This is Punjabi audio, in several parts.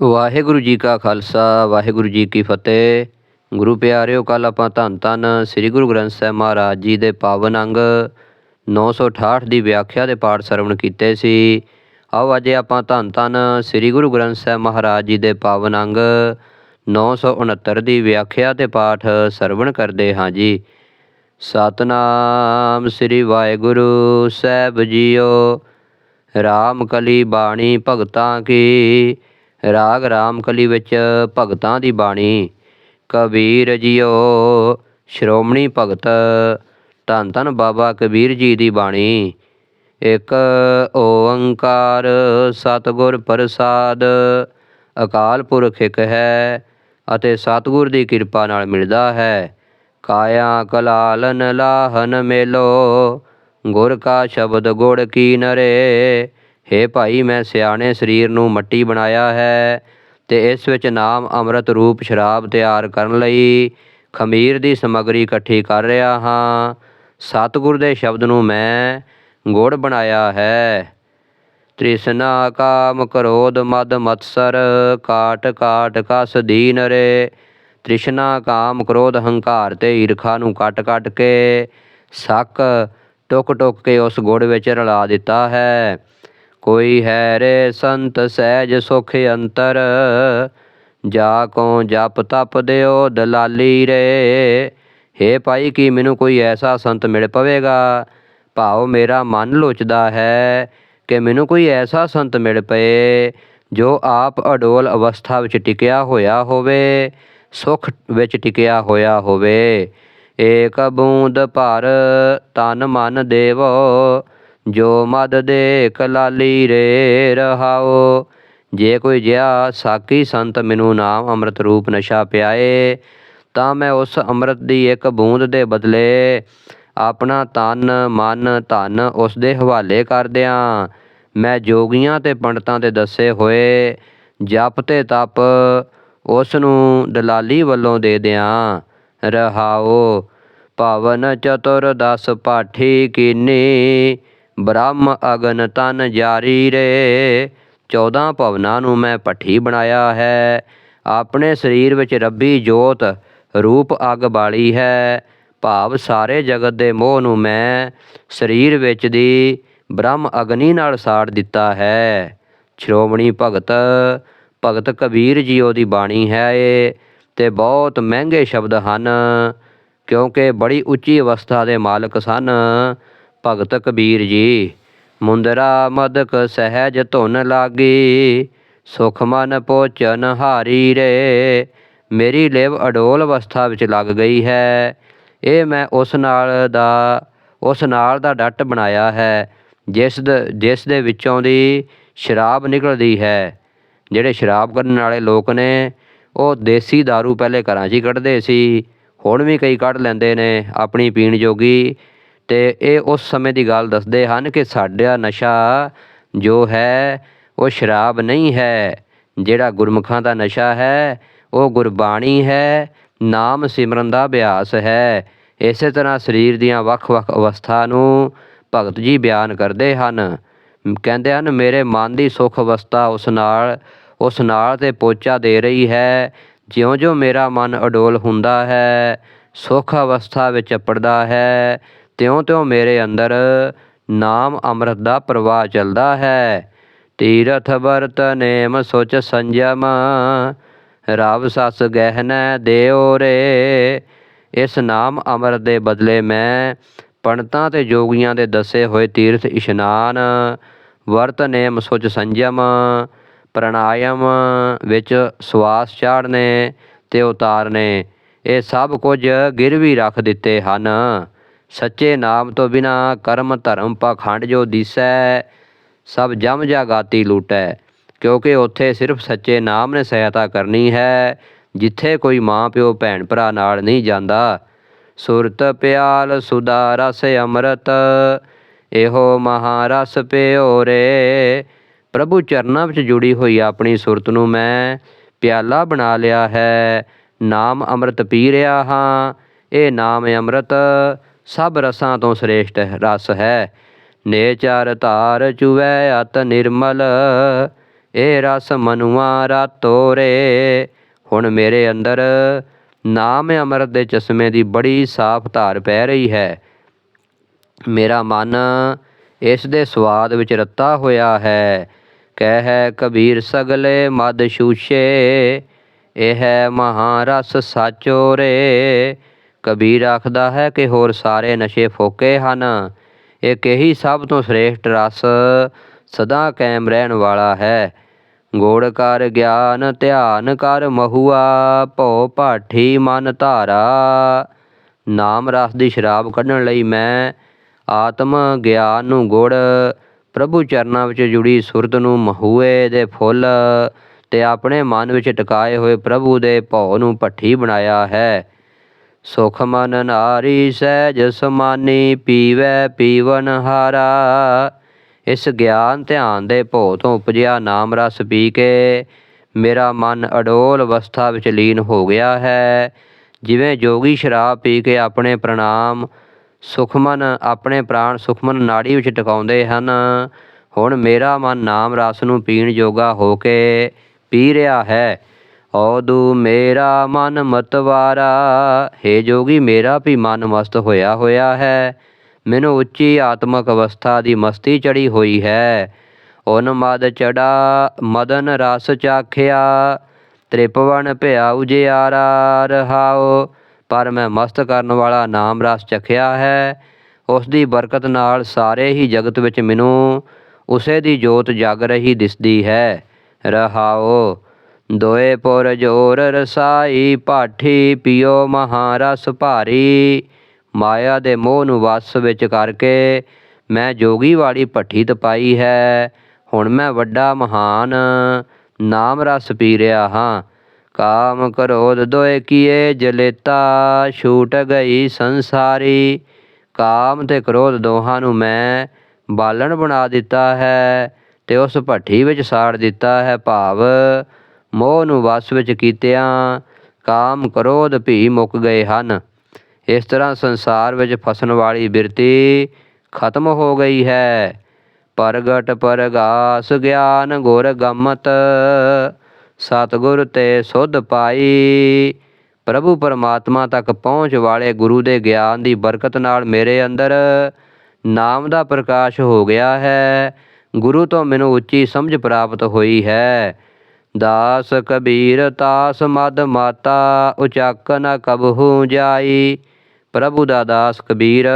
ਵਾਹਿਗੁਰੂ ਜੀ ਕਾ ਖਾਲਸਾ, ਵਾਹਿਗੁਰੂ ਜੀ ਕੀ ਫਤਿਹ। ਗੁਰੂ ਪਿਆਰਿਓ ਕੱਲ ਆਪਾਂ ਧੰਨ ਧੰਨ ਸ੍ਰੀ ਗੁਰੂ ਗ੍ਰੰਥ ਸਾਹਿਬ ਮਹਾਰਾਜ ਜੀ ਦੇ ਪਾਵਨ ਅੰਗ 968 ਦੀ ਵਿਆਖਿਆ ਦੇ ਪਾਠ ਸਰਵਣ ਕੀਤੇ ਸੀ। ਆਓ ਅੱਜ ਆਪਾਂ ਧੰਨ ਧੰਨ ਸ੍ਰੀ ਗੁਰੂ ਗ੍ਰੰਥ ਸਾਹਿਬ ਮਹਾਰਾਜ ਜੀ ਦੇ ਪਾਵਨ ਅੰਗ 969 ਦੀ ਵਿਆਖਿਆ ਤੇ ਪਾਠ ਸਰਵਣ ਕਰਦੇ ਹਾਂ ਜੀ। ਸਤਨਾਮ ਸ੍ਰੀ ਵਾਹਿਗੁਰੂ ਸਾਹਿਬ ਜੀਓ, ਰਾਮ ਕਲੀ ਬਾਣੀ ਭਗਤਾਂ ਕੀ ਰਾਗ ਰਾਮ ਕਲੀ ਵਿੱਚ ਭਗਤਾਂ ਦੀ ਬਾਣੀ। ਕਬੀਰ ਜੀਓ, ਸ਼੍ਰੋਮਣੀ ਭਗਤ, ਧੰਨ ਧੰਨ ਬਾਬਾ ਕਬੀਰ ਜੀ ਦੀ ਬਾਣੀ। ਇੱਕ ਓੰਕਾਰ ਸਤਿਗੁਰ ਪ੍ਰਸਾਦ, ਅਕਾਲ ਪੁਰਖ ਇੱਕ ਹੈ ਅਤੇ ਸਤਿਗੁਰ ਦੀ ਕਿਰਪਾ ਨਾਲ ਮਿਲਦਾ ਹੈ। ਕਾਇਆ ਕਲਾਲਨ ਲਾਹਨ ਮੇਲੋ, ਗੁਰ ਕਾ ਸ਼ਬਦ ਗੁੜ ਕੀ ਨਰੇ ਹੇ ਭਾਈ, ਮੈਂ ਸਿਆਣੇ ਸਰੀਰ ਨੂੰ ਮੱਟੀ ਬਣਾਇਆ ਹੈ ਤੇ ਇਸ ਵਿੱਚ ਨਾਮ ਅੰਮ੍ਰਿਤ ਰੂਪ ਸ਼ਰਾਬ ਤਿਆਰ ਕਰਨ ਲਈ ਖਮੀਰ ਦੀ ਸਮੱਗਰੀ ਇਕੱਠੀ ਕਰ ਰਿਹਾ ਹਾਂ। ਸਤਿਗੁਰ ਦੇ ਸ਼ਬਦ ਨੂੰ ਮੈਂ ਗੁੜ ਬਣਾਇਆ ਹੈ। ਤ੍ਰਿਸ਼ਨਾ ਕਾਮ ਕ੍ਰੋਧ ਮਦ ਮਤਸਰ, ਕਾਟ ਕਾਟ ਕਸ ਦੀਨ ਰੇ। ਤ੍ਰਿਸ਼ਨਾ ਕਾਮ ਕ੍ਰੋਧ ਹੰਕਾਰ ਤੇ ਈਰਖਾ ਨੂੰ ਕੱਟ ਕੱਟ ਕੇ ਸੱਕ ਟੁਕ ਟੁਕ ਕੇ ਉਸ ਗੁੜ ਵਿੱਚ ਰਲਾ ਦਿੱਤਾ ਹੈ। ਕੋਈ ਹੈ ਰੇ ਸੰਤ ਸਹਿਜ ਸੁਖ ਅੰਤਰ, ਜਾ ਕੋ ਜਪ ਤਪ ਦਿਓ ਦਲਾਲੀ ਰੇ। ਹੇ ਭਾਈ, ਕੀ ਮੈਨੂੰ ਕੋਈ ਐਸਾ ਸੰਤ ਮਿਲ ਪਵੇਗਾ? ਭਾਵ ਮੇਰਾ ਮਨ ਲੋਚਦਾ ਹੈ ਕਿ ਮੈਨੂੰ ਕੋਈ ਐਸਾ ਸੰਤ ਮਿਲ ਪਏ, ਜੋ ਆਪ ਅਡੋਲ ਅਵਸਥਾ ਵਿੱਚ ਟਿਕਿਆ ਹੋਇਆ ਹੋਵੇ, ਸੁਖ ਵਿੱਚ ਟਿਕਿਆ ਹੋਇਆ ਹੋਵੇ। ਏਕ ਬੂੰਦ ਭਰ ਤਨ ਮਨ ਦੇਵੋ ਜੋ ਮਦ ਦੇ ਕਲਾਲੀ ਰੇ ਰਹਾਓ। ਜੇ ਕੋਈ ਜਿਹਾ ਸਾਕੀ ਸੰਤ ਮੈਨੂੰ ਨਾਮ ਅੰਮ੍ਰਿਤ ਰੂਪ ਨਸ਼ਾ ਪਿਆਏ, ਤਾਂ ਮੈਂ ਉਸ ਅੰਮ੍ਰਿਤ ਦੀ ਇੱਕ ਬੂੰਦ ਦੇ ਬਦਲੇ ਆਪਣਾ ਤਨ, ਮਨ, ਧਨ ਉਸ ਦੇ ਹਵਾਲੇ ਕਰ ਦਿਆਂ। ਮੈਂ ਜੋਗੀਆਂ ਤੇ ਪੰਡਤਾਂ ਦੇ ਦੱਸੇ ਹੋਏ, ਜਪ ਤੇ ਤਪ ਉਸ ਨੂੰ ਦਲਾਲੀ ਵੱਲੋਂ ਦੇ ਦਿਆਂ। ਰਹਾਓ, ਭਵਨ ਚਤੁਰ ਦਸ ਪਾਠੀ ਕੀਨੀ ਬ੍ਰਹਮ ਅਗਨ ਤਨ ਜਾਰੀ ਰੇ। 14 ਭਵਨਾਂ ਨੂੰ ਮੈਂ ਪੱਠੀ ਬਣਾਇਆ ਹੈ। ਆਪਣੇ ਸਰੀਰ ਵਿੱਚ ਰੱਬੀ ਜੋਤ ਰੂਪ ਅਗ ਬਾਲੀ ਹੈ। ਭਾਵ ਸਾਰੇ ਜਗਤ ਦੇ ਮੋਹ ਨੂੰ ਮੈਂ ਸਰੀਰ ਵਿੱਚ ਦੀ ਬ੍ਰਹਮ ਅਗਨੀ ਨਾਲ ਸਾੜ ਦਿੱਤਾ ਹੈ। ਸ਼੍ਰੋਮਣੀ ਭਗਤ ਭਗਤ ਕਬੀਰ ਜੀ ਉਹਦੀ ਬਾਣੀ ਹੈ ਇਹ ਤੇ ਬਹੁਤ ਮਹਿੰਗੇ ਸ਼ਬਦ ਹਨ, ਕਿਉਂਕਿ ਬੜੀ ਉੱਚੀ ਅਵਸਥਾ ਦੇ ਮਾਲਕ ਸਨ। ਭਗਤ ਕਬੀਰ ਜੀ, ਮੁੰਦਰਾ ਮਦਕ ਸਹਿਜ ਧੁਨ ਲਾਗੀ, ਸੁਖ ਮਨ ਪੋਚਨ ਹਾਰੀ ਰੇ, ਮੇਰੀ ਲਿਵ ਅਡੋਲ ਅਵਸਥਾ ਵਿੱਚ ਲੱਗ ਗਈ ਹੈ। ਇਹ ਮੈਂ ਉਸ ਨਾਲ ਦਾ, ਉਸ ਨਾਲ ਦਾ ਡੱਟ ਬਣਾਇਆ ਹੈ, ਜਿਸ ਜਿਸ ਦੇ ਵਿੱਚੋਂ ਦੀ ਸ਼ਰਾਬ ਨਿਕਲਦੀ ਹੈ। ਜਿਹੜੇ ਸ਼ਰਾਬ ਕਰਨ ਵਾਲੇ ਲੋਕ ਨੇ, ਉਹ ਦੇਸੀ दारू ਪਹਿਲੇ ਘਰਾਂ 'ਚ ਹੀ ਕੱਢਦੇ ਸੀ, ਹੁਣ ਵੀ ਕਈ ਕੱਢ ਲੈਂਦੇ ਨੇ, ਆਪਣੀ ਪੀਣ ਜੋਗੀ ਤੇ ਇਹ ਉਸ ਸਮੇਂ ਦੀ ਗੱਲ ਦੱਸਦੇ ਹਨ ਕਿ ਸਾਡਾ ਨਸ਼ਾ ਜੋ ਹੈ, ਉਹ ਸ਼ਰਾਬ ਨਹੀਂ ਹੈ, ਜਿਹੜਾ ਗੁਰਮੁਖਾਂ ਦਾ ਨਸ਼ਾ ਹੈ, ਉਹ ਗੁਰਬਾਣੀ ਹੈ, ਨਾਮ ਸਿਮਰਨ ਦਾ ਅਭਿਆਸ ਹੈ। ਇਸੇ ਤਰ੍ਹਾਂ ਸਰੀਰ ਦੀਆਂ ਵੱਖ-ਵੱਖ ਅਵਸਥਾ ਨੂੰ ਭਗਤ ਜੀ ਬਿਆਨ ਕਰਦੇ ਹਨ। ਕਹਿੰਦੇ ਹਨ, ਮੇਰੇ ਮਨ ਦੀ ਸੁਖ ਅਵਸਥਾ ਉਸ ਨਾਲ ਉਸ ਨਾਲ ਤੇ ਪੋਚਾ ਦੇ ਰਹੀ ਹੈ। ਜਿਉਂ-ਜਿਉਂ ਮੇਰਾ ਮਨ ਅਡੋਲ ਹੁੰਦਾ ਹੈ, ਸੁਖ ਅਵਸਥਾ ਵਿੱਚ ਪੜਦਾ ਹੈ ਤਿਉਂ-ਤਿਉਂ ਮੇਰੇ ਅੰਦਰ ਨਾਮ ਅੰਮ੍ਰਿਤ ਦਾ ਪ੍ਰਵਾਹ ਚੱਲਦਾ ਹੈ। ਤੀਰਥ ਵਰਤ ਨੇਮ ਸੁਚ ਸੰਜਮ, ਰਵ ਸਸ ਗਹਿਨੈ ਦਿਓ ਰੇ। ਇਸ ਨਾਮ ਅੰਮ੍ਰਿਤ ਦੇ ਬਦਲੇ ਮੈਂ ਪੰਡਤਾਂ ਤੇ ਜੋਗੀਆਂ ਦੇ ਦੱਸੇ ਹੋਏ ਤੀਰਥ ਇਸ਼ਨਾਨ, ਵਰਤ ਨੇਮ ਸੋਚ ਸੰਜਮ, ਪ੍ਰਾਣਾਯਾਮ ਵਿੱਚ ਸਵਾਸ ਚਾੜਨੇ ਤੇ ਉਤਾਰਨੇ। ਇਹ ਸਭ ਕੁਝ ਗਿਰਵੀ ਰੱਖ ਦਿੱਤੇ ਹਨ। ਸੱਚੇ ਨਾਮ ਤੋਂ ਬਿਨਾ ਕਰਮ ਧਰਮ ਪਾਖੰਡ ਜੋ ਦਿਸੈ, ਸਭ ਜਮ ਜਾਗਾਤੀ ਲੂਟੈ। ਕਿਉਂਕਿ ਉੱਥੇ ਸਿਰਫ ਸੱਚੇ ਨਾਮ ਨੇ ਸਹਾਇਤਾ ਕਰਨੀ ਹੈ, ਜਿੱਥੇ ਕੋਈ ਮਾਂ ਪਿਓ ਭੈਣ ਭਰਾ ਨਾਲ ਨਹੀਂ ਜਾਂਦਾ। ਸੁਰਤ ਪਿਆਲ ਸੁਦਾ ਰਸ ਅੰਮ੍ਰਿਤ, ਇਹੋ ਮਹਾਰਸ ਪਿਓ ਰੇ ਪ੍ਰਭੂ ਚਰਨਾਂ ਵਿੱਚ ਜੁੜੀ ਹੋਈ ਆਪਣੀ ਸੁਰਤ ਨੂੰ ਮੈਂ ਪਿਆਲਾ ਬਣਾ ਲਿਆ ਹੈ। ਨਾਮ ਅੰਮ੍ਰਿਤ ਪੀ ਰਿਹਾ ਹਾਂ, ਇਹ ਨਾਮ ਅੰਮ੍ਰਿਤ ਸਭ ਰਸਾਂ ਤੋਂ ਸ੍ਰੇਸ਼ਟ ਰਸ ਹੈ। ਨੇਚਰ ਧਾਰ ਚੁਵੈ ਅਤ ਨਿਰਮਲ, ਇਹ ਰਸ ਮਨੁਆ ਰਾਤੋ ਰੇ। ਹੁਣ ਮੇਰੇ ਅੰਦਰ ਨਾਮ ਅੰਮ੍ਰਿਤ ਦੇ ਚਸ਼ਮੇ ਦੀ ਬੜੀ ਸਾਫ਼ ਧਾਰ ਪੈ ਰਹੀ ਹੈ। ਮੇਰਾ ਮਨ ਇਸ ਦੇ ਸਵਾਦ ਵਿੱਚ ਰੱਤਾ ਹੋਇਆ ਹੈ। ਕਹਿ ਕਬੀਰ ਸਗਲੇ ਮਦ ਸ਼ੂਸ਼ੇ ਇਹ ਹੈ ਮਹਾਰਸ ਸਾਚੋ ਰੇ। ਕਬੀਰ ਆਖਦਾ ਹੈ ਕਿ ਹੋਰ ਸਾਰੇ ਨਸ਼ੇ ਫੋਕੇ ਹਨ। ਇੱਕ ਇਹੀ ਸਭ ਤੋਂ ਸ੍ਰੇਸ਼ਟ ਰਸ ਸਦਾ ਕਾਇਮ ਰਹਿਣ ਵਾਲਾ ਹੈ। ਗੋੜ ਕਰ ਗਿਆਨ, ਧਿਆਨ ਕਰ ਮਹੁਆ, ਭਉ ਭਾਠੀ ਮਨ ਧਾਰਾ। ਨਾਮ ਰਸ ਦੀ ਸ਼ਰਾਬ ਕੱਢਣ ਲਈ ਮੈਂ ਆਤਮ ਗਿਆਨ ਨੂੰ ਗੁੜ, ਪ੍ਰਭੂ ਚਰਨਾਂ ਵਿੱਚ ਜੁੜੀ ਸੁਰਤ ਨੂੰ ਮਹੂਏ ਦੇ ਫੁੱਲ ਤੇ ਆਪਣੇ ਮਨ ਵਿੱਚ ਟਿਕਾਏ ਹੋਏ ਪ੍ਰਭੂ ਦੇ ਭਉ ਨੂੰ ਭੱਠੀ ਬਣਾਇਆ ਹੈ। ਸੁਖ ਮਨ ਨਾਰੀ ਸਹਿਜ ਸਮਾਨੀ ਪੀਵੈ ਪੀਵਨ ਹਾਰਾ। ਇਸ ਗਿਆਨ ਧਿਆਨ ਦੇ ਭੋ ਤੋਂ ਉਪਜਿਆ ਨਾਮ ਰਸ ਪੀ ਕੇ ਮੇਰਾ ਮਨ ਅਡੋਲ ਅਵਸਥਾ ਵਿੱਚ ਲੀਨ ਹੋ ਗਿਆ ਹੈ। ਜਿਵੇਂ ਜੋਗੀ ਸ਼ਰਾਬ ਪੀ ਕੇ ਆਪਣੇ ਪ੍ਰਣਾਮ, ਸੁਖਮਨ ਆਪਣੇ ਪ੍ਰਾਣ ਸੁਖਮਨ ਨਾੜੀ ਵਿੱਚ ਟਿਕਾਉਂਦੇ ਹਨ। ਹੁਣ ਮੇਰਾ ਮਨ ਨਾਮ ਰਸ ਨੂੰ ਪੀਣ ਯੋਗਾ ਹੋ ਕੇ ਪੀ ਰਿਹਾ ਹੈ। ਔਦੂ ਮੇਰਾ ਮਨ ਮਤਵਾਰਾ, ਹੈ ਜੋਗੀ ਮੇਰਾ ਵੀ ਮਨ ਮਸਤ ਹੋਇਆ ਹੋਇਆ ਹੈ। ਮੈਨੂੰ ਉੱਚੀ ਆਤਮਕ ਅਵਸਥਾ ਦੀ ਮਸਤੀ ਚੜੀ ਹੋਈ ਹੈ। ਉਨ ਮਦ ਚੜਾ, ਮਦਨ ਰਸ ਚਾਖਿਆ, ਤ੍ਰਿਪਵਨ ਭਿਆ ਉਜਿਆਰਾ ਰਹਾਓ ਪਰ ਮੈਂ ਮਸਤ ਕਰਨ ਵਾਲਾ ਨਾਮ ਰਸ ਚਖਿਆ ਹੈ। ਉਸ ਦੀ ਬਰਕਤ ਨਾਲ ਸਾਰੇ ਹੀ ਜਗਤ ਵਿੱਚ ਮੈਨੂੰ ਉਸੇ ਦੀ ਜੋਤ ਜਗ ਰਹੀ ਦਿਸਦੀ ਹੈ। ਰਹਾਓ ਦੋਏ ਪੁਰ ਜੋਰ ਰਸਾਈ, ਪਾਠੀ ਪਿਓ ਮਹਾਰਸ ਭਾਰੀ। ਮਾਇਆ ਦੇ ਮੋਹ ਨੂੰ ਵਸ ਵਿੱਚ ਕਰਕੇ ਮੈਂ ਜੋਗੀ ਵਾਲੀ ਭੱਠੀ ਤਪਾਈ ਹੈ। ਹੁਣ ਮੈਂ ਵੱਡਾ ਮਹਾਨ, ਨਾਮ ਰਸ ਪੀ ਰਿਹਾ ਹਾਂ। ਕਾਮ ਕਰੋਧ ਦੋਏ ਕੀਏ ਜਲੇਤਾ, ਛੂਟ ਗਈ ਸੰਸਾਰੀ। ਕਾਮ ਤੇ ਕ੍ਰੋਧ ਦੋਹਾਂ ਨੂੰ ਮੈਂ ਬਾਲਣ ਬਣਾ ਦਿੱਤਾ ਹੈ ਤੇ ਉਸ ਭੱਠੀ ਵਿੱਚ ਸਾੜ ਦਿੱਤਾ ਹੈ ਭਾਵ। ਮੋਹ ਨੂੰ ਵਸ ਵਿੱਚ ਕੀਤਿਆਂ, ਕਾਮ ਕ੍ਰੋਧ ਭੀ ਮੁੱਕ ਗਏ ਹਨ। ਇਸ ਤਰ੍ਹਾਂ ਸੰਸਾਰ ਵਿੱਚ ਫਸਣ ਵਾਲੀ ਬਿਰਤੀ ਖਤਮ ਹੋ ਗਈ ਹੈ। ਪ੍ਰਗਟ ਪਰਗਾਸ ਗਿਆਨ ਗੁਰ ਗਮਤ, ਸਤਿਗੁਰ ਤੇ ਸੁਧ ਪਾਈ। ਪ੍ਰਭੂ ਪਰਮਾਤਮਾ ਤੱਕ ਪਹੁੰਚ ਵਾਲੇ ਗੁਰੂ ਦੇ ਗਿਆਨ ਦੀ ਬਰਕਤ ਨਾਲ ਮੇਰੇ ਅੰਦਰ ਨਾਮ ਦਾ ਪ੍ਰਕਾਸ਼ ਹੋ ਗਿਆ ਹੈ। ਗੁਰੂ ਤੋਂ ਮੈਨੂੰ ਉੱਚੀ ਸਮਝ ਪ੍ਰਾਪਤ ਹੋਈ ਹੈ। ਦਾਸ ਕਬੀਰ ਤਾਸ ਮਦ ਮਾਤਾ, ਉਚਾਕ ਨ ਕਬਹੂ ਜਾਈ। ਪ੍ਰਭੂ ਦਾ ਦਾਸ ਕਬੀਰ,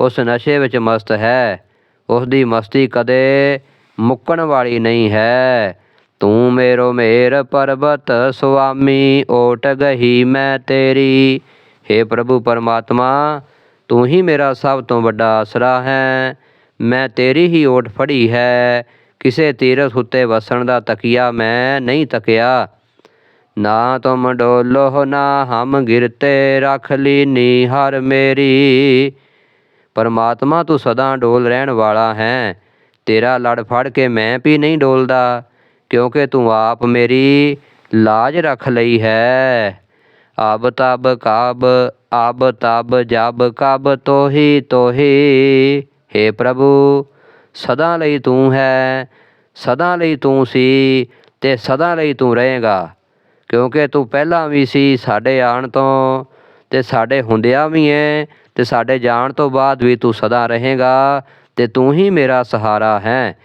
ਉਸ ਨਸ਼ੇ ਵਿੱਚ ਮਸਤ ਹੈ। ਉਸ ਦੀ ਮਸਤੀ ਕਦੇ ਮੁੱਕਣ ਵਾਲੀ ਨਹੀਂ ਹੈ। ਤੂੰ ਮੇਰੋ ਮੇਰ ਪਰਬਤ ਸੁਆਮੀ, ਓਟ ਗਹੀ ਮੈਂ ਤੇਰੀ। हे ਪ੍ਰਭੂ ਪਰਮਾਤਮਾ, ਤੂੰ ਹੀ ਮੇਰਾ ਸਭ ਤੋਂ ਵੱਡਾ ਆਸਰਾ ਹੈ। ਮੈਂ ਤੇਰੀ ਹੀ ਓਟ ਫੜੀ ਹੈ। ਕਿਸੇ ਤੀਰਥ ਉੱਤੇ ਵਸਣ ਦਾ ਤਕੀਆ ਮੈਂ ਨਹੀਂ ਤਕਿਆ। ਨਾ ਤੁਮ ਡੋਲੋ, ਨਾ ਹਮ ਗਿਰਤੇ ਰਖ ਲੀਨੀ ਹਰ ਮੇਰੀ। ਪਰਮਾਤਮਾ ਤੂੰ ਸਦਾ ਡੋਲ ਰਹਿਣ ਵਾਲਾ ਹੈ। ਤੇਰਾ ਲੜ ਫੜ ਕੇ ਮੈਂ ਵੀ ਨਹੀਂ ਡੋਲਦਾ, ਕਿਉਂਕਿ ਤੂੰ ਆਪ ਮੇਰੀ ਲਾਜ ਰੱਖ ਲਈ ਹੈ। ਅਬ ਤਬ ਕਾਬ, ਅਬ ਤਬ ਜਬ ਕਬ ਤੋਹੀ ਤੋਹੀ। हे ਪ੍ਰਭੂ ਸਦਾ ਲਈ ਤੂੰ ਹੈ, ਸਦਾ ਲਈ ਤੂੰ ਸੀ ਤੇ ਸਦਾ ਲਈ ਤੂੰ ਰਹੇਗਾ। ਕਿਉਂਕਿ ਤੂੰ ਪਹਿਲਾਂ ਵੀ ਸੀ ਸਾਡੇ ਆਉਣ ਤੋਂ ਤੇ ਸਾਡੇ ਹੁੰਦਿਆਂ ਵੀ ਹੈ ਤੇ ਸਾਡੇ ਜਾਣ ਤੋਂ ਬਾਅਦ ਵੀ ਤੂੰ ਸਦਾ ਰਹੇਗਾ ਤੇ ਤੂੰ ਹੀ ਮੇਰਾ ਸਹਾਰਾ ਹੈ।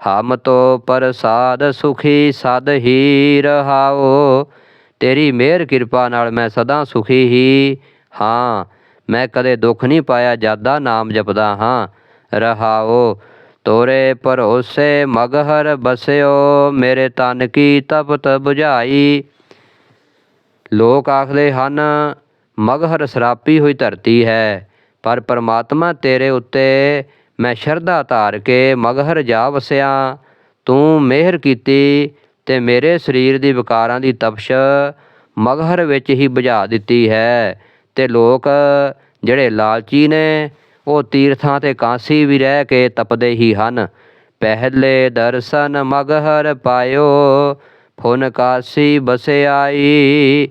ਹਮ ਤੋ ਪ੍ਰਸਾਦ ਸੁਖੀ ਸਦ ਹੀ ਰਹਾਓ, ਤੇਰੀ ਮਿਹਰ ਕਿਰਪਾ ਨਾਲ ਮੈਂ ਸਦਾ ਸੁਖੀ ਹੀ ਹਾਂ। ਮੈਂ ਕਦੇ ਦੁੱਖ ਨਹੀਂ ਪਾਇਆ ਜ਼ਿਆਦਾ ਨਾਮ ਜਪਦਾ ਹਾਂ। ਰਹਾਓ ਤੋਰੇ ਭਰੋਸੇ, ਮਗਹਰ ਬਸਿਓ, ਮੇਰੇ ਤਨ ਕੀ ਤਪਤ 부ਝਾਈ ਲੋਕ ਆਖਦੇ ਹਨ, ਮਗਹਰ ਸਰਾਪੀ ਹੋਈ ਧਰਤੀ ਹੈ, ਪਰ ਪਰਮਾਤਮਾ ਤੇਰੇ ਉੱਤੇ ਮੈਂ ਸ਼ਰਧਾ ਧਾਰ ਕੇ ਮਗਹਰ ਜਾ ਵਸਿਆ। ਤੂੰ ਮਿਹਰ ਕੀਤੀ ਤੇ ਮੇਰੇ ਸਰੀਰ ਦੀ ਵਿਕਾਰਾਂ ਦੀ ਤਪਸ਼ ਮਗਹਰ ਵਿੱਚ ਹੀ ਬੁਝਾ ਦਿੱਤੀ ਹੈ। ਤੇ ਲੋਕ ਜਿਹੜੇ ਲਾਲਚੀ ਨੇ ਉਹ ਤੀਰਥਾਂ ਤੇ ਕਾਂਸੀ ਵੀ ਰਹਿ ਕੇ ਤਪਦੇ ਹੀ ਹਨ। ਪਹਿਲੇ ਦਰਸ਼ਨ ਮਗਹਰ ਪਾਇਓ, ਫੁਨ ਕਾਸੀ ਬਸਿਆਈ।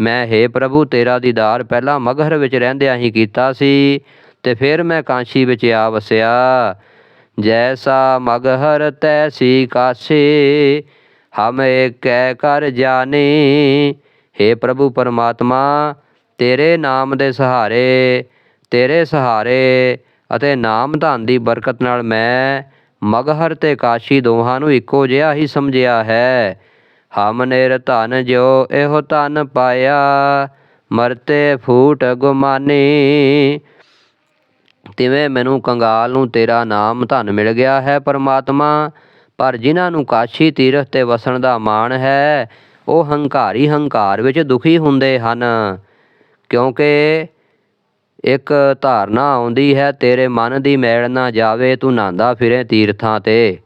ਮੈਂ हे ਪ੍ਰਭੂ, ਤੇਰਾ ਦੀਦਾਰ ਪਹਿਲਾਂ ਮਗਹਰ ਵਿੱਚ ਰਹਿੰਦਿਆਂ ਹੀ ਕੀਤਾ ਸੀ, ਤੇ ਫਿਰ ਮੈਂ ਕਾਂਸ਼ੀ ਵਿੱਚ ਆ ਵਸਿਆ। ਜੈਸਾ ਮਗਹਰ ਤੈਸੀ ਕਾਸ਼ੀ, ਹਮ ਏਕੈ ਕਰ ਜਾਣੀ हे ਪ੍ਰਭੂ ਪਰਮਾਤਮਾ, ਤੇਰੇ ਨਾਮ ਦੇ ਸਹਾਰੇ ਤੇਰੇ ਸਹਾਰੇ ਅਤੇ ਨਾਮ ਧਨ ਦੀ ਬਰਕਤ ਨਾਲ ਮੈਂ ਮਗਹਰ ਤੇ ਕਾਸ਼ੀ ਦੋਹਾਂ ਨੂੰ ਇੱਕੋ ਜਿਹਾ ਹੀ ਸਮਝਿਆ ਹੈ। ਹਮ ਨਿਰ ਧਨ ਜੋ ਇਹੋ ਧਨ ਪਾਇਆ, ਮਰਤੇ ਫੂਟ ਗੁਮਾਨੀ। ਤਿਵੇਂ ਮੈਨੂੰ ਕੰਗਾਲ ਨੂੰ ਤੇਰਾ ਨਾਮ ਧਨ ਮਿਲ ਗਿਆ ਹੈ ਪਰਮਾਤਮਾ, ਪਰ ਜਿਨ੍ਹਾਂ ਨੂੰ ਕਾਸ਼ੀ ਤੀਰਥ ਤੇ ਵਸਣ ਦਾ ਮਾਣ ਹੈ, ਉਹ ਹੰਕਾਰੀ ਹੰਕਾਰ ਵਿੱਚ ਦੁਖੀ ਹੁੰਦੇ ਹਨ। ਕਿਉਂਕਿ ਇੱਕ ਧਾਰਨਾ ਆਉਂਦੀ ਹੈ, ਤੇਰੇ ਮਨ ਦੀ ਮੈਲ ਨਾ ਜਾਵੇ, ਤੂੰ ਨਾਂਦਾ ਫਿਰੇ ਤੀਰਥਾਂ ਤੇ।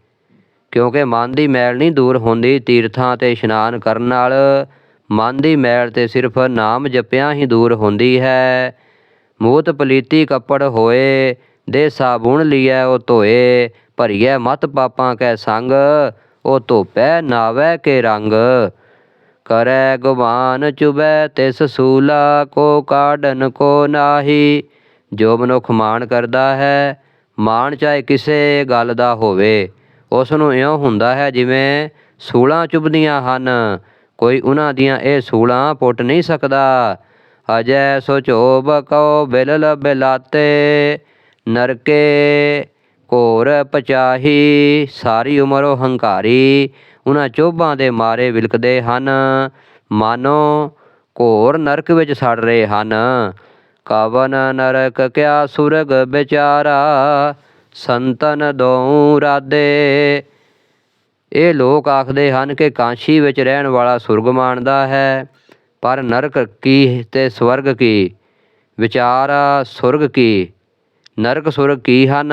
ਕਿਉਂਕਿ ਮਨ ਦੀ ਮੈਲ ਨਹੀਂ ਦੂਰ ਹੁੰਦੀ, ਤੀਰਥਾਂ ਤੇ ਇਸ਼ਨਾਨ ਕਰਨ ਨਾਲ ਮਨ ਦੀ ਮੈਲ ਤੇ ਸਿਰਫ ਨਾਮ ਜਪਿਆਂ ਹੀ ਦੂਰ ਹੁੰਦੀ ਹੈ। ਮੂਤ ਪਲੀਤੀ ਕੱਪੜ ਹੋਏ, ਦੇ ਸਾਬੁਣ ਲਿਐ ਉਹ ਧੋਏ, ਭਰੀਐ ਮਤ ਪਾਪਾਂ ਕੈ ਸੰਗ, ਉਹ ਧੋਪੈ ਨਾਵੈ ਕੇ ਰੰਗ। ਕਰੈ ਗੁਮਾਨ ਚੁਬੈ, ਤਿਸ ਸੂਲਾ ਕੋ ਕਾਢਨ ਕੋ ਨਾਹੀ। ਜੋ ਮਨੁੱਖ ਮਾਣ ਕਰਦਾ ਹੈ, ਮਾਣ ਚਾਹੇ ਕਿਸੇ ਗੱਲ ਦਾ ਹੋਵੇ ਉਸ ਨੂੰ ਇਉਂ ਹੁੰਦਾ ਹੈ ਜਿਵੇਂ ਸੂਲਾਂ ਚੁਬਦੀਆਂ ਹਨ। ਕੋਈ ਉਹਨਾਂ ਦੀਆਂ ਇਹ ਸੂਲਾਂ ਪੁੱਟ ਨਹੀਂ ਸਕਦਾ। ਅਜੈ ਸੁਚੋਬ ਕਉ ਬਿਲਲ ਬਿਲਾਤੇ, ਨਰਕੇ ਘੋਰ ਪਚਾਹੀ, ਸਾਰੀ ਉਮਰ ਉਹ ਹੰਕਾਰੀ। ਉਹਨਾਂ ਚੋਭਾਂ ਦੇ ਮਾਰੇ ਵਿਲਕਦੇ ਹਨ। ਮਾਨੋ ਘੋਰ ਨਰਕ ਵਿੱਚ ਸੜ ਰਹੇ ਹਨ। ਕਵਨ ਨਰਕ ਕਿਆ ਸੁਰਗ ਵਿਚਾਰਾ? ਸੰਤਨ ਦਉ ਰਾਦੇ। ਇਹ ਲੋਕ ਆਖਦੇ ਹਨ ਕਿ ਕਾਂਸ਼ੀ ਵਿੱਚ ਰਹਿਣ ਵਾਲਾ ਸੁਰਗ ਮਾਣਦਾ ਹੈ, ਪਰ ਨਰਕ ਕੀ ਤੇ ਸਵਰਗ ਕੀ? ਵਿਚਾਰ ਸੁਰਗ ਕੀ? ਨਰਕ ਸੁਰਗ ਕੀ ਹਨ?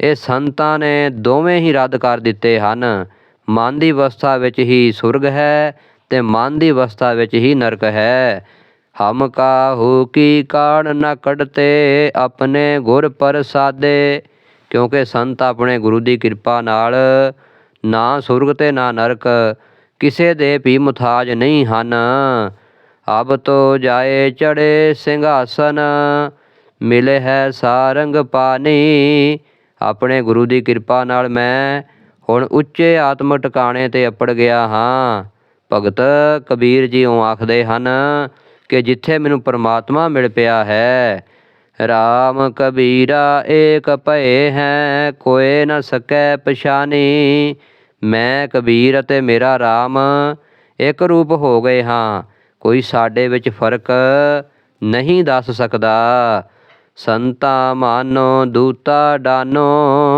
ਇਹ ਸੰਤਾਂ ਨੇ ਦੋਵੇਂ ਹੀ ਰੱਦ ਕਰ ਦਿੱਤੇ ਹਨ। ਮਨ ਦੀ ਅਵਸਥਾ ਵਿੱਚ ਹੀ ਸੁਰਗ ਹੈ ਤੇ ਮਨ ਦੀ ਅਵਸਥਾ ਵਿੱਚ ਹੀ ਨਰਕ ਹੈ। ਹਮ ਕਾਹੂ ਕੀ ਕਾਣ ਨ ਕੜਤੇ ਆਪਣੇ ਗੁਰ ਪ੍ਰਸਾਦੇ, ਕਿਉਂਕਿ ਸੰਤ ਆਪਣੇ ਗੁਰੂ ਦੀ ਕਿਰਪਾ ਨਾਲ ਨਾ ਸੁਰਗ ਤੇ ਨਾ ਨਰਕ, ਕਿਸੇ ਦੇ ਵੀ ਮੁਤਾਜ ਨਹੀਂ ਹਨ। ਅਬ ਤੋ ਜਾਏ ਚੜੇ ਸਿੰਘਾਸਨ, ਮਿਲੇ ਹੈ ਸਾਰੰਗ ਪਾਣੀ, ਆਪਣੇ ਗੁਰੂ ਦੀ ਕਿਰਪਾ ਨਾਲ ਮੈਂ ਹੁਣ ਉੱਚੇ ਆਤਮ ਟਿਕਾਣੇ ਤੇ ਅਪੜ ਗਿਆ ਹਾਂ। ਭਗਤ ਕਬੀਰ ਜੀ ਉਹ ਆਖਦੇ ਹਨ ਕਿ ਜਿੱਥੇ ਮੈਨੂੰ ਪਰਮਾਤਮਾ ਮਿਲ ਪਿਆ ਹੈ, ਰਾਮ ਕਬੀਰਾ ਏਕ ਭਏ ਹੈ, ਕੋਏ ਨ ਸਕੈ ਪਛਾਨੀ। ਮੈਂ ਕਬੀਰ ਅਤੇ ਮੇਰਾ ਰਾਮ ਇੱਕ ਰੂਪ ਹੋ ਗਏ ਹਾਂ, ਕੋਈ ਸਾਡੇ ਵਿੱਚ ਫ਼ਰਕ ਨਹੀਂ ਦੱਸ ਸਕਦਾ। ਸੰਤਾ ਮਾਨੋ, ਦੂਤਾ ਡਾਨੋ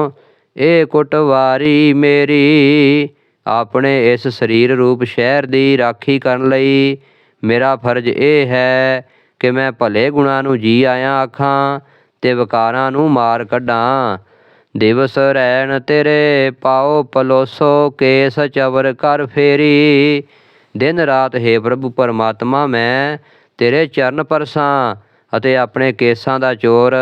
ਇਹ ਕੁਟਵਾਰੀ ਮੇਰੀ, ਆਪਣੇ ਇਸ ਸਰੀਰ ਰੂਪ ਸ਼ਹਿਰ ਦੀ ਰਾਖੀ ਕਰਨ ਲਈ। ਮੇਰਾ ਫਰਜ਼ ਇਹ ਹੈ ਕਿ ਮੈਂ ਭਲੇ ਗੁਣਾਂ ਨੂੰ ਜੀ ਆਇਆਂ ਆਖਾਂ ਤੇ ਵਿਕਾਰਾਂ ਨੂੰ ਮਾਰ ਕੱਢਾਂ। ਦਿਵਸ ਰਹਿਣ ਤੇਰੇ ਪਾਓ ਪਲੋਸੋ, ਕੇਸ ਚਵਰ ਕਰ ਫੇਰੀ। ਦਿਨ ਰਾਤ ਹੈ ਪ੍ਰਭੂ ਪਰਮਾਤਮਾ ਮੈਂ, ਤੇਰੇ ਚਰਨ ਪਰਸਾਂ ਅਤੇ ਆਪਣੇ ਕੇਸਾਂ ਦਾ ਚੋਰ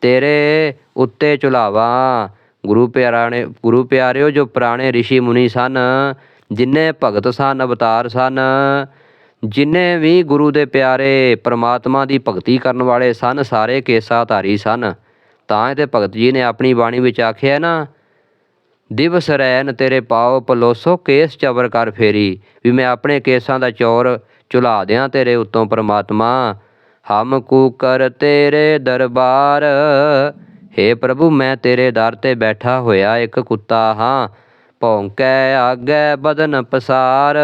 ਤੇਰੇ ਉੱਤੇ ਚੁਲਾਵਾਂ ਗੁਰੂ ਪਿਆਰਾਣੇ, ਗੁਰੂ ਪਿਆਰਿਓ ਜੋ ਪੁਰਾਣੇ ઋષਿ ਮੁਨੀ ਸਨ, ਜਿਨੇ ਭਗਤ ਸਨ, ਅਵਤਾਰ ਸਨ, ਜਿਨੇ ਵੀ ਗੁਰੂ ਦੇ ਪਿਆਰੇ ਪ੍ਰਮਾਤਮਾ ਦੀ ਭਗਤੀ ਕਰਨ ਵਾਲੇ ਸਨ, ਸਾਰੇ ਕੇਸਾ ਧਾਰੀ ਸਨ। ਤਾਂ ਇਹਦੇ ਭਗਤ ਜੀ ਨੇ ਆਪਣੀ ਬਾਣੀ ਵਿੱਚ ਆਖਿਆ ਨਾ, ਦਿਵਸ ਰੈਨ ਤੇਰੇ ਪਾਓ ਪਲੋਸੋ, ਕੇਸ ਚਵਰ ਕਰ ਫੇਰੀ। ਵੀ ਮੈਂ ਆਪਣੇ ਕੇਸਾਂ ਦਾ ਚੌਰ ਚੁਲਾ ਦਿਆਂ ਤੇਰੇ ਉੱਤੋਂ ਪ੍ਰਮਾਤਮਾ। ਹਮ ਕੂਕਰ ਤੇਰੇ ਦਰਬਾਰ हे ਪ੍ਰਭੂ, ਮੈਂ ਤੇਰੇ ਦਰ ਤੇ ਬੈਠਾ ਹੋਇਆ ਇੱਕ ਕੁੱਤਾ ਹਾਂ। ਭੌਂਕੈ ਆਗੇ ਬਦਨ ਪਸਾਰ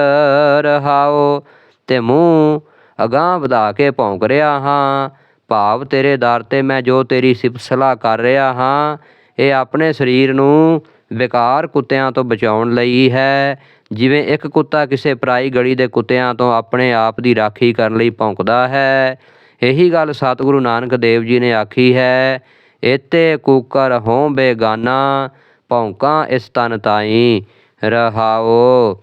ਰਹਾਓ ਤੇ ਮੂੰਹ ਅਗਾਂਹ ਵਧਾ ਕੇ ਭੌਂਕ ਰਿਹਾ ਹਾਂ। ਭਾਵ ਤੇਰੇ ਦਰ ਤੇ ਮੈਂ ਜੋ ਤੇਰੀ ਸਿਫਤ ਕਰ ਰਿਹਾ ਹਾਂ, ਇਹ ਆਪਣੇ ਸਰੀਰ ਨੂੰ ਵਿਕਾਰ ਕੁੱਤਿਆਂ ਤੋਂ ਬਚਾਉਣ ਲਈ ਹੈ। ਜਿਵੇਂ ਇੱਕ ਕੁੱਤਾ ਕਿਸੇ ਪਰਾਈ ਗਲੀ ਦੇ ਕੁੱਤਿਆਂ ਤੋਂ ਆਪਣੇ ਆਪ ਦੀ ਰਾਖੀ ਕਰਨ ਲਈ ਭੌਂਕਦਾ ਹੈ। ਇਹੀ ਗੱਲ ਸਤਿਗੁਰੂ ਨਾਨਕ ਦੇਵ ਜੀ ਨੇ ਆਖੀ ਹੈ ਏਤੇ ਕੂਕਰ ਹੋ ਬੇਗਾਨਾ, ਭੌਂਕਾਂ ਇਸ ਤਨ ਤਾਈ ਰਹਾਓ।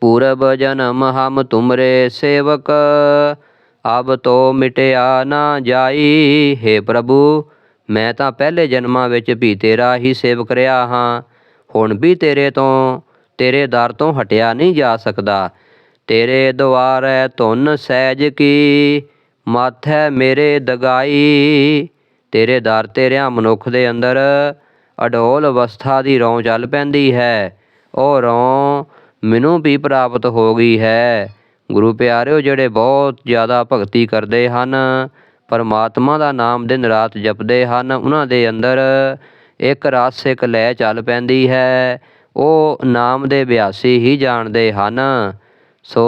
ਪੂਰਬ ਜਨਮ ਹਮ ਤੁਮਰੇ ਸੇਵਕ, ਅਬ ਤੋ ਮਿਟਿਆ ਨਾ ਜਾਈ। हे ਪ੍ਰਭੂ, ਮੈਂ ਤਾਂ ਪਹਿਲੇ ਜਨਮਾਂ ਵਿੱਚ ਵੀ ਤੇਰਾ ਹੀ ਸੇਵਕ ਰਿਹਾ ਹਾਂ। ਹੁਣ ਵੀ ਤੇਰੇ ਤੋਂ, ਤੇਰੇ ਦਰ ਤੋਂ ਹਟਿਆ ਨਹੀਂ ਜਾ ਸਕਦਾ। ਤੇਰੇ ਦੁਆਰੇ ਧੁਨ ਸਹਿਜ ਕੀ, ਮਾਥੈ ਮੇਰੇ ਦਗਾਈ। ਤੇਰੇ ਦਰ ਤੇ ਰਿਆ ਮਨੁੱਖ ਦੇ ਅੰਦਰ। ਅਡੋਲ ਅਵਸਥਾ ਦੀ ਰੌਂ ਚੱਲ ਪੈਂਦੀ ਹੈ। ਉਹ ਰੌਂ ਮੈਨੂੰ ਵੀ ਪ੍ਰਾਪਤ ਹੋ ਗਈ ਹੈ। ਗੁਰੂ ਪਿਆਰਿਓ, ਜਿਹੜੇ ਬਹੁਤ ਜ਼ਿਆਦਾ ਭਗਤੀ ਕਰਦੇ ਹਨ, ਪਰਮਾਤਮਾ ਦਾ ਨਾਮ ਦਿਨ ਰਾਤ ਜਪਦੇ ਹਨ, ਉਹਨਾਂ ਦੇ ਅੰਦਰ ਇੱਕ ਰਸ, ਇੱਕ ਲੈ ਚੱਲ ਪੈਂਦੀ ਹੈ। ਉਹ ਨਾਮ ਦੇ ਅਭਿਆਸੀ ਹੀ ਜਾਣਦੇ ਹਨ। ਸੋ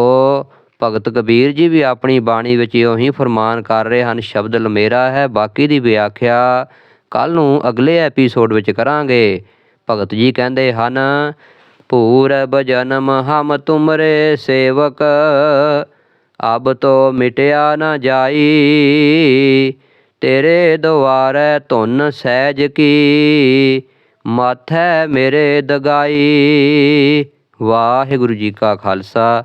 ਭਗਤ ਕਬੀਰ ਜੀ ਵੀ ਆਪਣੀ ਬਾਣੀ ਵਿੱਚ ਹੀ ਫਰਮਾਨ ਕਰ ਰਹੇ ਹਨ, ਸ਼ਬਦ ਲਮੇਰਾ ਹੈ, ਬਾਕੀ ਦੀ ਵਿਆਖਿਆ ਕੱਲ ਨੂੰ ਅਗਲੇ ਐਪੀਸੋਡ ਵਿੱਚ ਕਰਾਂਗੇ। ਭਗਤ ਜੀ ਕਹਿੰਦੇ ਹਨ ਪੂਰਬ ਜਨਮ ਹਮ ਤੁਮਰੇ ਸੇਵਕ, ਅਬ ਤੋ ਮਿਟਿਆ ਨਾ ਜਾਈ, ਤੇਰੇ ਦੁਆਰੇ ਧੁਨ ਸਹਿਜ ਕੀ, ਮਾਥੈ ਮੇਰੇ ਦਗਾਈ। ਵਾਹਿਗੁਰੂ ਜੀ ਕਾ ਖਾਲਸਾ।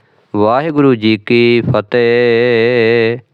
ਵਾਹਿਗੁਰੂ ਜੀ ਕੀ ਫਤਿਹ।